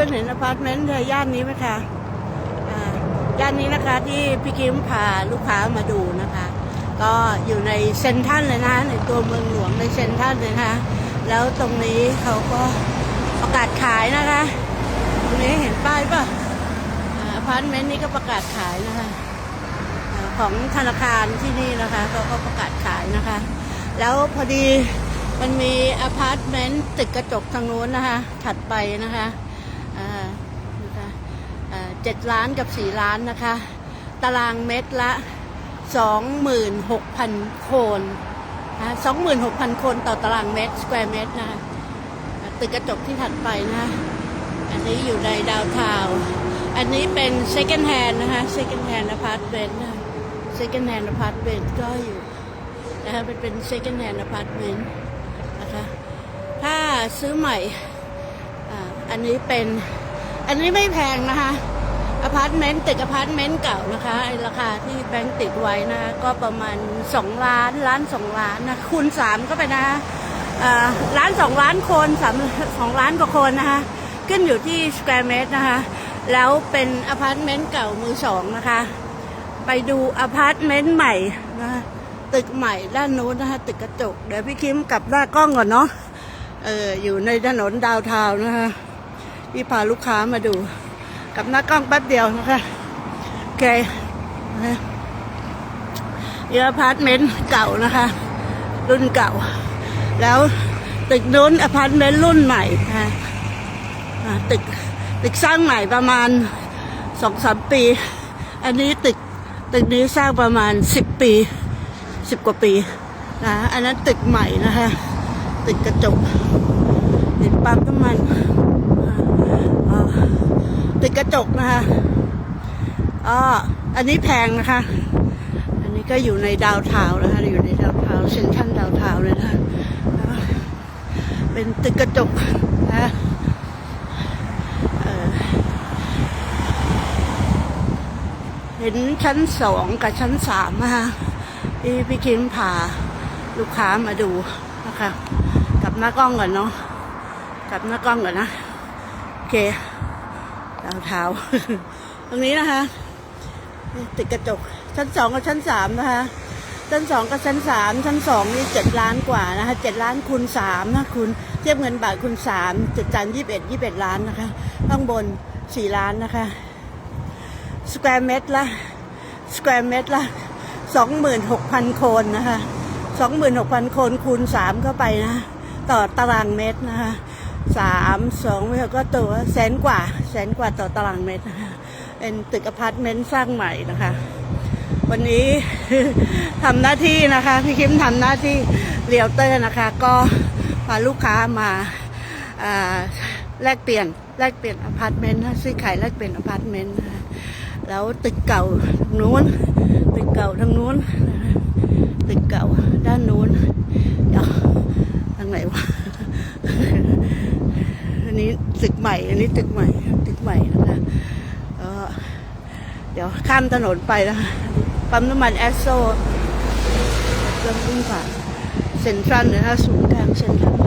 พื่อนๆเห็นอพาร์ตเมนต์ในย่านนี้ไหมคะย่านนี้นะคะที่พี่คิมพาลูกค้ามาดูนะคะ ก็อยู่ในเซ็นทัลเลยนะในตัวเมืองหลวงในเซ็นทัลเลยนะคะแล้วตรงนี้เขาก็ประกาศขายนะคะ ตรงนี้เห็นป้ายป่ะอพาร์ตเมนต์นี้ก็ประกาศขายนะคะของธนาคารที่นี่นะคะเขาก็ประกาศขายนะคะ แล้วพอดีมันมีอพาร์ตเมนต์ตึกกระจกทางนู้นนะคะ ถัดไปนะคะ 7 ล้านกับ 4 ล้านนะคะ ตารางเมตรละ 26,000 โคนนะ26,000 คนต่อตารางเมตรสแควร์เมตรนะตึกกระจกที่ถัดไปนะอันนี้อยู่ในดาวทาวอันนี้เป็น second hand นะคะ second hand apartment นะ second hand าร์ตเมนต์ก็อยู่นะคะเป็นเป็น second hand apartment นะคะถ้าซื้อใหม่อันนี้เป็นอันนี้ไม่แพงนะคะ อพาร์ตเมนต์ตึกอพาร์ตเมนต์เก่านะคะไอราคาที่แบงก์ติดไว้นะก็ประมาณ 2 ล้านล้านสองล้านนะคูณสามก็ไปนะะอ่าล้านสองล้านคนสามสองล้านกว่าคนนะคะขึ้นอยู่ที่สแควร์เมตรนะคะแล้วเป็นอพาร์ตเมนต์เก่ามือสองนะคะ ไปดูอพาร์ตเมนต์ใหม่นะตึกใหม่ด้านโน้นนะคะตึกกระจก เดี๋ยวพี่คิมกลับหน้ากล้องก่อนเนาะเอออยู่ในถนนดาวเทาวนะคะพี่พาลูกค้ามาดู กับหน้ากล้องแป๊บเดียวนะคะโอเคเยออพาร์ตเมนต์เก่านะคะ รุ่นเก่า แล้วตึกนู้นอพาร์ตเมนต์รุ่นใหม่นะคะอ่าตึกตึกสร้างใหม่ประมาณสองสามปี อันนี้ตึกตึกนี้สร้างประมาณสิบปีสิบกว่าปีนะอันนั้นตึกใหม่นะคะตึกกระจกเห็นปั๊มน้ำมันอ่า ตึกกระจกนะคะอ๋ออันนี้แพงนะคะ อันนี้ก็อยู่ในดาวเทาวนะคะ อยู่ในดาวเทาวน์เซ็นทรัลดาวเทาวเลยนะคะอ่าเป็นตึกกระจกนะคะเห็นชั้นสองกับชั้นสามนะคะที่พี่คิมพาลูกค้ามาดูนะคะ กับหน้ากล้องก่อนเนาะกับหน้ากล้องก่อนนะ โอเคาเท้า ตรงนี้นะคะ ติดกระจกชั้นสองกับชั้นสามนะคะ ชั้นสองกับชั้นสามชั้นสองนี่เจ็ดล้านกว่านะคะเจ็ดล้านคูณสามนะคุณเทียบเงินบาทคูณสามจุดจันยี่สิบเอ็ดยี่สิบเอ็ดล้านนะคะข้างบนสี่ล้านนะคะ สแควร์เมตรละสแควร์เมตรละสองหมื่นหกพันโคนนะคะสองหมื่นหกพันโคนคูณสามเข้าไปนะ ต่อตารางเมตรนะคะ สามสองเมตรก็ตัวแสนกว่า แสนกว่าต่อตารางเมตร เป็นตึกอพาร์ตเมนต์สร้างใหม่นะคะ วันนี้ทำหน้าที่นะคะ พี่คิมทำหน้าที่เรียลเตอร์นะคะ ก็พาลูกค้ามาแลกเปลี่ยนแลกเปลี่ยนอพาร์ตเมนต์ซื้อขายแลกเปลี่ยนอพาร์ตเมนต์แล้วตึกเก่าทางนู้น ตึกเก่าทางนู้น ตึกเก่าด้านนู้นเดี๋ยวทางไหนวะ ตึกใหม่ อันนี้ตึกใหม่ ตึกใหม่นะคะเดี๋ยวข้ามถนนไปนะคะปั๊มน้ำมันแอสโซเริ่มวิ่งผ่าเซ็นทรัลนะคะศูนย์กลางเซ็นทรัลอ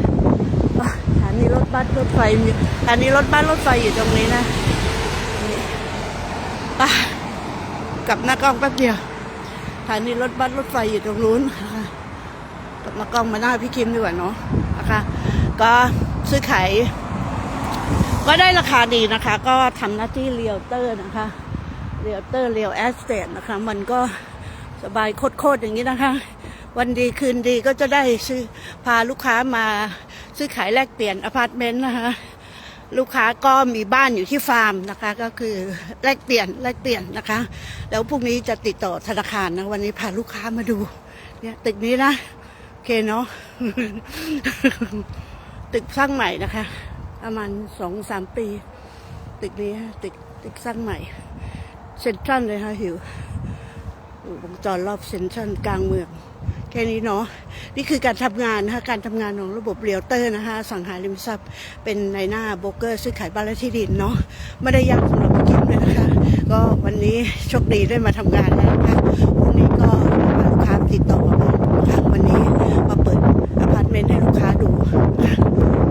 ะสถานีรถบัสรถไฟมีสถานีรถบัสรถไฟอยู่ตรงนี้นะนี่ไปกลับหน้ากล้องแป๊บเดียวสถานีรถบัสรถไฟอยู่ตรงนู้นนะคะกลับหน้ากล้องมาหน้าพี่คิมดีกว่าเนาะนะคะ ก็ซื้อขาย ก็ได้ราคาดีนะคะ ก็ทำหน้าที่เรียลเตอร์นะคะเรียลเตอร์เรียลแอสเตทนะคะ มันก็สบายโคตรๆอย่างนี้นะคะ วันดีคืนดีก็จะได้ซื้อพาลูกค้ามาซื้อขายแลกเปลี่ยนอพาร์ตเมนต์นะคะ ลูกค้าก็มีบ้านอยู่ที่ฟาร์มนะคะ ก็คือแลกเปลี่ยนแลกเปลี่ยนนะคะ แล้วพรุ่งนี้จะติดต่อธนาคารนะวันนี้พาลูกค้ามาดูเนี่ยตึกนี้นะโอเคเนาะตึกสร้างใหม่นะคะ ประมาณสองสามปี ตึกนี้ฮะตึกตึกสร้างใหม่เซ็นทรัลเลยค่ะหิววงจรรอบเซ็นทรัลกลางเมือง แค่นี้เนาะนี่คือการทำงานนะคะการทำงานของระบบเรียลเตอร์นะคะสังหาริมทรัพย์ เป็นในหน้าโบรกเกอร์ซื้อขายบ้านและที่ดินเนาะไม่ได้ยากสำหรับผู้กินเลยนะคะ ก็วันนี้โชคดีได้มาทำงานแล้วนะคะวันนี้ก็พาลูกค้าติดต่อมานะคะวันนี้มาเปิดอพาร์ตเมนต์ให้ลูกค้าดูนะคะ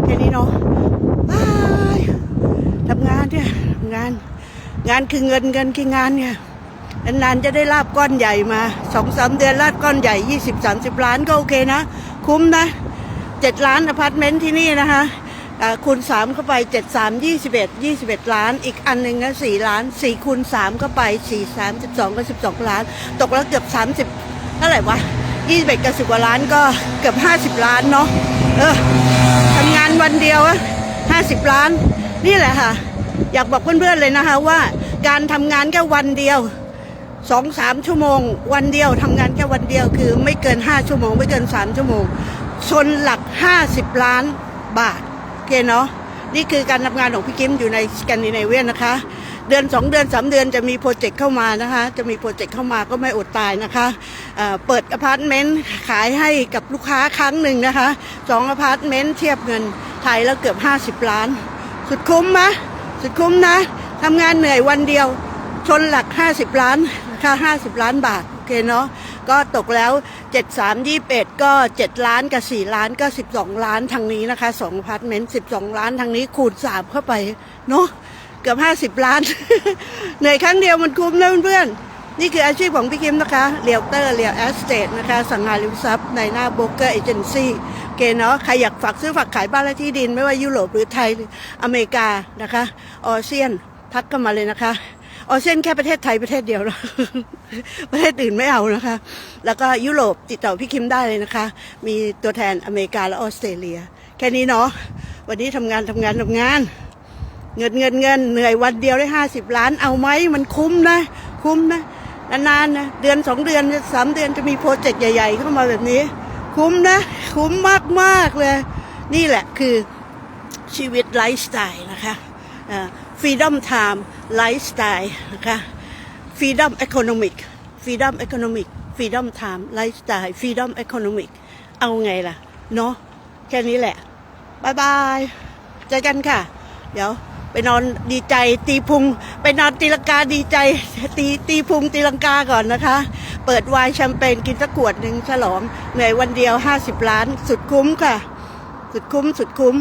แค่นี้เนาะบายทำงานาน งานคือเงินเงินคืองานเนี่ยนานๆจะได้ลาบก้อนใหญ่มาสองสามเดือนลาบก้อนใหญ่ยี่สิบสามสิบล้านก็โอเคนะ คุ้มนะเจ็ดล้านอพาร์ตเมนต์ที่นี่นะคะคูณสามเข้าไปเจ็ดสามยี่สิบเอ็ดยี่สิบเอ็ดล้าน อีกอันหนึ่งนะสี่ล้านสี่คูณสามเข้าไปสี่สามสิบสองก็สิบสองล้าน ตกแล้วเกือบสามสิบเท่าไหร่วะยี่สิบเอ็ดกับสิบกว่าล้านก็เกือบห้าสิบล้านเนาะเออทำงานวันเดียวอะห้าสิบล้าน นี่แหละค่ะ อยากบอกเพื่อนๆเลยนะคะว่า การทำงานแค่วันเดียวสองสามชั่วโมง วันเดียวทำงานแค่วันเดียวคือไม่เกินห้าชั่วโมง ไม่เกินสามชั่วโมง ชนหลักห้าสิบล้านบาทโอเคเนาะนี่คือการทำงานของพี่กิมอยู่ในสแกนดิเนเวียนนะคะ เดือนสองเดือนสามเดือนจะมีโปรเจกต์เข้ามานะคะ จะมีโปรเจกต์เข้ามาก็ไม่อดตายนะคะเเปิดอพาร์ตเมนต์ขายให้กับลูกค้าครั้งหนึ่งนะคะสองอพาร์ตเมนต์เทียบเงินไทยแล้วเกือบห้าสิบล้าน สุดคุ้มไหมสุดคุ้มนะ ทำงานเหนื่อยวันเดียวชนหลัก 50 ล้านค่า50 ล้านบาท โอเคเนาะก็ตกแล้ว 7 3 21 ก็ 7 ล้านกับ 4 ล้านก็ 12 ล้านทางนี้นะคะ2อพาร์ตเมนต์ 12 ล้านทางนี้คูณ 3 เข้าไปเนาะเกือบ50 ล้าน เหนื่อยครั้งเดียวมันคุ้มนะเพื่อนๆ นี่คืออาชีพของพี่คิมนะคะเรียลเตอร์เรียลแอสเตทนะคะสังหาริมทรัพย์ในหน้าโบรกเกอร์เอเจนซี่โอเคเนาะใครอยากฝากซื้อฝากขายบ้านและที่ดิน ไม่ว่ายุโรปหรือไทยหรืออเมริกานะคะออเซียน ทักเข้ามาเลยนะคะออเซียนแค่ประเทศไทยประเทศเดียวนะประเทศอื่นไม่เอานะคะ แล้วก็ยุโรปติดต่อพี่คิมได้เลยนะคะ มีตัวแทนอเมริกาและออสเตรเลีย แค่นี้เนาะวันนี้ทำงานทำงานทำงาน เงินเงินเงินเหนื่อยวันเดียวได้ห้าสิบล้านเอาไหมมันคุ้มนะ คุ้มนะนานๆนะเดือนสองเดือนสามเดือนจะมีโปรเจกต์ใหญ่ ๆ เข้ามาแบบนี้ คุ้มนะ คุ้มมากๆเลย นี่แหละคือชีวิตไลฟ์สไตล์นะคะ ฟรีดอมไทม์ไลฟ์สไตล์นะคะฟรีดอมเอ o โนมิกฟรีดอมเอ o โนมิกฟรีดอมไทม์ไลฟ์สไตล์ฟรีดอมเอ o โนมิกเอาไงล่ะ เนาะแค่นี้แหละบายบายเจอกันค่ะ เดี๋ยวไปนอนดีใจตีพุง ไปนอนตีลังกาดีใจ ตีตีพุงตีลังกาก่อนนะคะ เปิดไวน์แชมเปญกินสักขวดหนึ่งฉลองเหนื่อยวันเดียว 50 ล้าน สุดคุ้มค่ะ สุดคุ้ม สุดคุ้ม